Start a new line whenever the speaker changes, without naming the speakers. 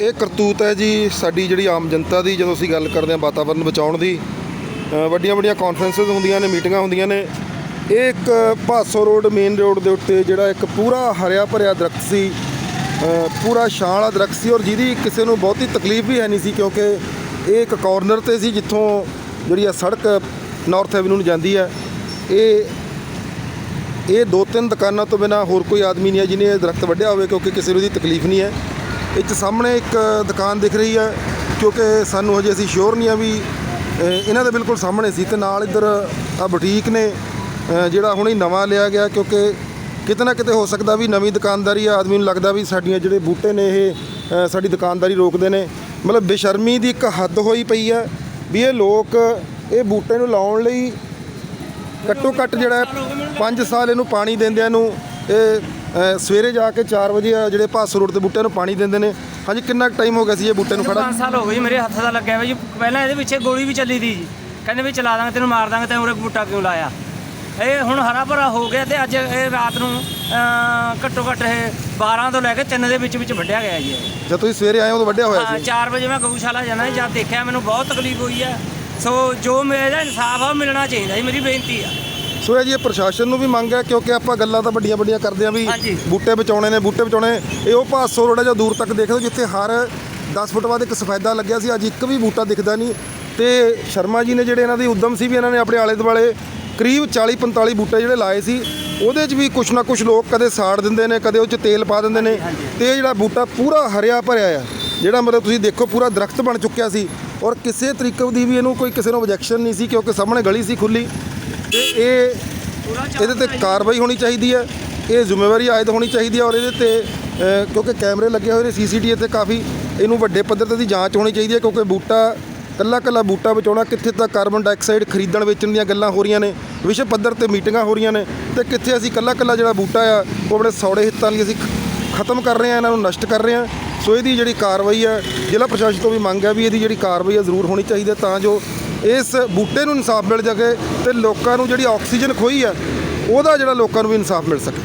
ਇਹ ਕਰਤੂਤ ਹੈ ਜੀ ਸਾਡੀ ਜਿਹੜੀ ਆਮ ਜਨਤਾ ਦੀ, ਜਦੋਂ ਅਸੀਂ ਗੱਲ ਕਰਦੇ ਹਾਂ ਵਾਤਾਵਰਨ ਬਚਾਉਣ ਦੀ ਵੱਡੀਆਂ ਵੱਡੀਆਂ ਕਾਨਫਰੰਸਸ ਹੁੰਦੀਆਂ ਨੇ, ਮੀਟਿੰਗਾਂ ਹੁੰਦੀਆਂ ਨੇ। ਇਹ ਇੱਕ ਭਾਸੋ ਰੋਡ ਮੇਨ ਰੋਡ ਦੇ ਉੱਤੇ ਜਿਹੜਾ ਇੱਕ ਪੂਰਾ ਹਰਿਆ ਭਰਿਆ ਦਰਖਤ ਸੀ ਪੂਰਾ ਛਾਂ ਵਾਲਾ ਦਰਖਤ ਸੀ ਔਰ ਜਿਹਦੀ ਕਿਸੇ ਨੂੰ ਬਹੁਤੀ ਤਕਲੀਫ ਵੀ ਹੈ ਨਹੀਂ ਸੀ ਕਿਉਂਕਿ ਇਹ ਇੱਕ ਕਾਰਨਰ ਤੇ ਸੀ ਜਿੱਥੋਂ ਜਿਹੜੀ ਆ ਸੜਕ ਨਾਰਥ ਐਵਨਿਊ ਨੂੰ ਜਾਂਦੀ ਹੈ। ਇਹ ਇਹ ਦੋ ਤਿੰਨ ਦੁਕਾਨਾਂ ਤੋਂ ਬਿਨਾ ਹੋਰ ਕੋਈ ਆਦਮੀ ਨਹੀਂ ਹੈ ਜਿਹਨੇ ਇਹ ਦਰਖਤ ਵੱਢਿਆ ਹੋਵੇ ਕਿਉਂਕਿ ਕਿਸੇ ਨੂੰ ਇਹਦੀ ਤਕਲੀਫ ਨਹੀਂ ਹੈ। ਇਹ 'ਚ ਸਾਹਮਣੇ ਇੱਕ ਦੁਕਾਨ ਦਿਖ ਰਹੀ ਹੈ, ਕਿਉਂਕਿ ਸਾਨੂੰ ਹਜੇ ਅਸੀਂ ਸ਼ੋਰ ਨਹੀਂ ਆ ਵੀ ਇਹਨਾਂ ਦੇ ਬਿਲਕੁਲ ਸਾਹਮਣੇ ਸੀ ਤੇ ਨਾਲ ਇੱਧਰ ਆ ਬੁਟੀਕ ਨੇ ਜਿਹੜਾ ਹੁਣੇ ਨਵਾਂ ਲਿਆ ਗਿਆ, ਕਿਉਂਕਿ ਕਿਤੇ ਨਾ ਕਿਤੇ ਹੋ ਸਕਦਾ ਵੀ ਨਵੀਂ ਦੁਕਾਨਦਾਰੀ ਆ, ਆਦਮੀ ਨੂੰ ਲੱਗਦਾ ਵੀ ਸਾਡੀਆਂ ਜਿਹੜੇ ਬੂਟੇ ਨੇ ਇਹ ਸਾਡੀ ਦੁਕਾਨਦਾਰੀ ਰੋਕਦੇ ਨੇ। ਮਤਲਬ ਬੇਸ਼ਰਮੀ ਦੀ ਇੱਕ ਹੱਦ ਹੋਈ ਪਈ ਹੈ ਵੀ ਇਹ ਲੋਕ ਇਹ ਬੂਟੇ ਨੂੰ ਲਾਉਣ ਲਈ ਘੱਟੋ ਘੱਟ ਜਿਹੜਾ 5 ਸਾਲ ਇਹਨੂੰ ਪਾਣੀ ਦਿੰਦਿਆਂ ਨੂੰ ਇਹ ਸਵੇਰੇ ਜਾ ਕੇ 4 ਵਜੇ ਜਿਹੜੇ ਭਾਸ ਰੋਡ ਤੇ ਬੂਟਿਆਂ ਨੂੰ ਪਾਣੀ ਦਿੰਦੇ ਨੇ। ਹਾਂਜੀ ਕਿੰਨਾ ਟਾਈਮ ਹੋ ਗਿਆ ਸੀ ਇਹ ਬੂਟੇ ਨੂੰ ਖੜਾ
5 ਸਾਲ ਹੋ ਗਏ ਜੀ ਮੇਰੇ ਹੱਥ ਦਾ ਲੱਗਿਆ ਹੋਇਆ ਜੀ। ਪਹਿਲਾਂ ਇਹਦੇ ਪਿੱਛੇ ਗੋਲੀ ਵੀ ਚੱਲੀ ਦੀ ਜੀ। ਕਹਿੰਦੇ ਵੀ ਚਲਾ ਦਾਂਗੇ ਤੈਨੂੰ ਮਾਰ ਦਾਂਗੇ ਤੈਨੂੰ ਉਰੇ ਬੂਟਾ ਕਿਉਂ ਲਾਇਆ? ਇਹ ਹੁਣ ਹਰਾ ਭਰਾ ਹੋ ਗਿਆ ਤੇ ਅੱਜ ਇਹ ਰਾਤ ਨੂੰ ਘੱਟੋ ਘੱਟ ਇਹ 12 ਤੋਂ ਲੈ ਕੇ 3 ਦੇ ਵਿੱਚ ਵਿੱਚ ਵੱਢਿਆ ਗਿਆ ਜੀ।
ਜਦ ਤੁਸੀਂ ਸਵੇਰੇ ਆਏ ਹੋ ਤਾਂ ਵੱਡਿਆ ਹੋਇਆ
ਹਾਂ
ਸੀ?
4 ਵਜੇ ਮੈਂ ਗਊਸ਼ਾਲਾ ਜਾਣਾ ਜਦ ਦੇਖਿਆ ਮੈਨੂੰ ਬਹੁਤ ਤਕਲੀਫ ਹੋਈ ਹੈ ਸੋ ਜੋ ਮੇਰਾ ਇਨਸਾਫ ਆ ਮਿਲਣਾ ਚਾਹੀਦਾ ਜੀ ਮੇਰੀ ਬੇਨਤੀ ਆ।
ਸੋ ਇਹ ਜੀ ਇਹ ਪ੍ਰਸ਼ਾਸਨ ਨੂੰ ਵੀ ਮੰਗ ਹੈ ਕਿਉਂਕਿ ਆਪਾਂ ਗੱਲਾਂ ਤਾਂ ਵੱਡੀਆਂ ਵੱਡੀਆਂ ਕਰਦੇ ਆ ਵੀ
ਹਾਂਜੀ।
ਬੂਟੇ ਬਚਾਉਣੇ ਨੇ ਬੂਟੇ ਬਚਾਉਣੇ ਇਹ ਉਹ ਰੋਡ ਹੈ ਜੋ ਦੂਰ ਤੱਕ ਦੇਖਦੇ ਹੋ ਜਿੱਥੇ ਹਰ 10 ਫੁੱਟ ਬਾਅਦ ਇੱਕ ਸਫੈਦਾ ਲੱਗਿਆ ਸੀ। ਅੱਜ ਇੱਕ ਵੀ ਬੂਟਾ ਦਿਖਦਾ ਨਹੀਂ। ਤੇ ਸ਼ਰਮਾ ਜੀ ਨੇ ਜਿਹੜੇ ਇਹਨਾਂ ਦੀ ਉਦਮ ਸੀ ਵੀ ਇਹਨਾਂ ਨੇ ਆਪਣੇ ਆਲੇ ਦੁਆਲੇ ਕਰੀਬ 40 45 ਬੂਟੇ ਜਿਹੜੇ ਲਾਏ ਸੀ ਉਹਦੇ 'ਚ ਵੀ ਕੁਛ ਨਾ ਕੁਛ ਲੋਕ ਕਦੇ ਸਾੜ ਦਿੰਦੇ ਨੇ ਕਦੇ ਉਹ 'ਚ ਤੇਲ ਪਾ ਦਿੰਦੇ ਨੇ। ਤੇ ਇਹ ਜਿਹੜਾ ਬੂਟਾ ਪੂਰਾ ਹਰਿਆ ਭਰਿਆ ਆ ਜਿਹੜਾ ਮਤਲਬ ਤੁਸੀਂ ਦੇਖੋ ਪੂਰਾ ਦਰਖਤ ਬਣ ਚੁੱਕਿਆ ਸੀ। ਔਰ ਕਿਸੇ ਤਰੀਕੇ ਦੀ ਵੀ ਇਹਨੂੰ ਕੋਈ ਕਿਸੇ ਨੂੰ ਆਬਜੈਕਸ਼ਨ ਨਹੀਂ ਸੀ ਕਿਉਂਕਿ ਸਾਹਮਣੇ ਗਲੀ ਸੀ ਖੁੱਲੀ ਤੇ ਇਹ ਇਹਦੇ ਤੇ ਕਾਰਵਾਈ ਹੋਣੀ ਚਾਹੀਦੀ ਹੈ, ਇਹ ਜ਼ਿੰਮੇਵਾਰੀ ਆਇਦ ਹੋਣੀ ਚਾਹੀਦੀ ਹੈ ਔਰ ਇਹਦੇ ਤੇ ਕਿਉਂਕਿ ਕੈਮਰੇ ਲੱਗੇ ਹੋਏ ਨੇ, ਸੀਸੀਟੀਵੀ ਤੇ ਕਾਫੀ ਇਹਨੂੰ ਵੱਡੇ ਪੱਧਰ ਤੇ ਦੀ ਜਾਂਚ ਹੋਣੀ ਚਾਹੀਦੀ ਹੈ ਕਿਉਂਕਿ ਬੂਟਾ ਕੱਲਾ ਕੱਲਾ ਬੂਟਾ ਬਚਾਉਣਾ, ਕਿੱਥੇ ਤੱਕ ਕਾਰਬਨ ਡਾਈਆਕਸਾਈਡ ਖਰੀਦਣ ਵੇਚਣ ਦੀਆਂ ਗੱਲਾਂ ਹੋ ਰਹੀਆਂ ਨੇ, ਵਿਸ਼ਵ ਪੱਧਰ ਤੇ ਮੀਟਿੰਗਾਂ ਹੋ ਰਹੀਆਂ ਨੇ ਤੇ ਕਿੱਥੇ ਅਸੀਂ ਕੱਲਾ ਕੱਲਾ ਜਿਹੜਾ ਬੂਟਾ ਆ, ਉਹ ਆਪਣੇ ਸੌੜੇ ਹਿੱਤਾਂ ਲਈ ਅਸੀਂ ਖ- ਖਤਮ ਕਰ ਰਹੇ ਹਾਂ, ਇਹਨਾਂ ਨੂੰ ਨਸ਼ਟ ਕਰ ਰਹੇ ਹਾਂ। ਸੋ ਇਹਦੀ ਜਿਹੜੀ ਕਾਰਵਾਈ ਹੈ, ਜ਼ਿਲ੍ਹਾ ਪ੍ਰਸ਼ਾਸਨ ਤੋਂ ਵੀ ਮੰਗ ਹੈ ਵੀ ਇਹਦੀ ਜਿਹੜੀ ਕਾਰਵਾਈ ਹੈ ਜ਼ਰੂਰ ਹੋਣੀ ਚਾਹੀਦੀ ਹੈ ਤਾਂ ਜੋ ਇਸ ਬੂਟੇ ਨੂੰ ਇਨਸਾਫ ਮਿਲ ਜਾਵੇ ਤੇ ਲੋਕਾਂ ਨੂੰ ਜਿਹੜੀ ਆਕਸੀਜਨ ਖੋਈ ਹੈ, ਉਹਦਾ ਜਿਹੜਾ ਲੋਕਾਂ ਨੂੰ ਵੀ ਇਨਸਾਫ ਮਿਲ ਸਕੇ।